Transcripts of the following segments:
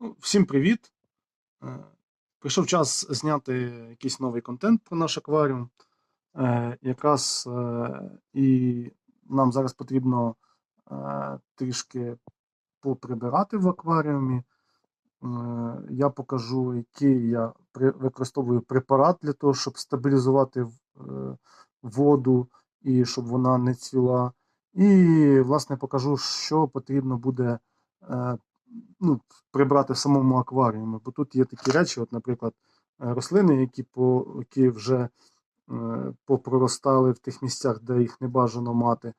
Ну, Всім привіт! Е, Прийшов час зняти якийсь новий контент про наш акваріум. Е, Якраз е, і нам зараз потрібно трішки поприбирати в акваріумі. Я покажу, який я використовую препарат для того, щоб стабілізувати воду і щоб вона не цвіла. І, власне, покажу, що потрібно буде ну, прибрати в самому акваріумі. Бо тут є такі речі, от, наприклад, е, рослини, які, по, які вже е, попроростали в тих місцях, де їх не бажано мати.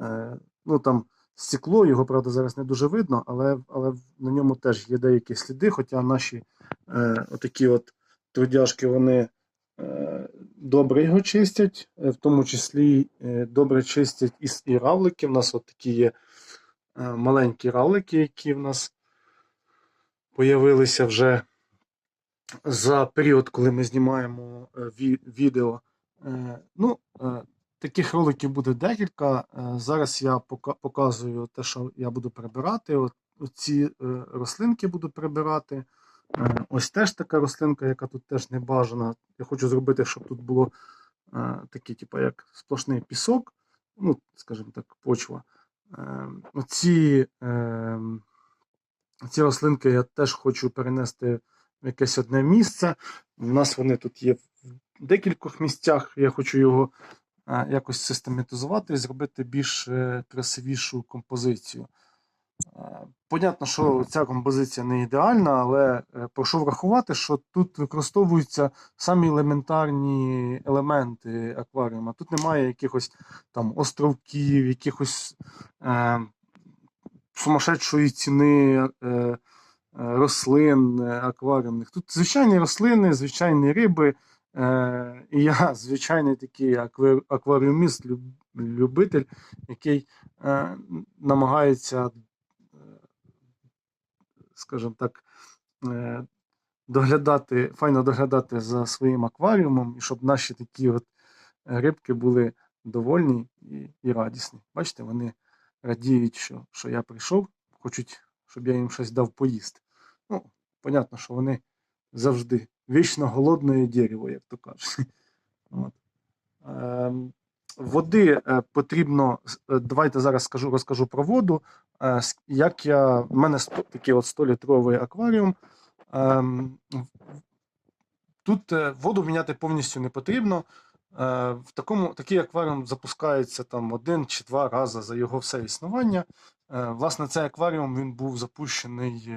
Е, Ну, там стекло, його, правда, зараз не дуже видно, але, але на ньому теж є деякі сліди, хоча наші е, отакі от трудяшки, вони е, добре його чистять, е, в тому числі добре чистять і, і равлики. У нас от такі є маленькі равлики, які в нас появилися вже за період, коли ми знімаємо е, відео. Е, Ну, е, таких роликів буде декілька. Е, Зараз я показую те, що я буду прибирати. От ці рослинки буду прибирати. Е, Ось теж така рослинка, яка тут теж не бажана. Я хочу зробити, щоб тут було е, такий, типу, як сплошний пісок, ну, скажімо так, почва. Е, Оці, е, ці рослинки я теж хочу перенести в якесь одне місце. У нас вони тут є в декількох місцях. Я хочу його е, якось систематизувати і зробити більш е, красивішу композицію. Е, Понятно, що ця композиція не ідеальна, але е, прошу врахувати, що тут використовуються самі елементарні елементи акваріума. Тут немає якихось там островків, якихось е, сумасшедшої ціни е, е, рослин акваріумних. Тут звичайні рослини, звичайні риби. Е, і я звичайний такий акваріуміст, люб- любитель, який е, намагається, скажімо так, е, доглядати, файно доглядати за своїм акваріумом, і щоб наші такі от рибки були довольні і, і радісні. Бачите, вони радіють, що, що я прийшов, хочуть, щоб я їм щось дав поїсти. Ну, понятно, що вони завжди вічно голодне дерево, як то кажуть. Води е, потрібно, е, давайте зараз скажу, розкажу про воду. Е, Як я, в мене такий от 100-літровий акваріум. Ем, Тут воду міняти повністю не потрібно. В такому, такий акваріум запускається там один чи два рази за його все існування. Власне, цей акваріум він був запущений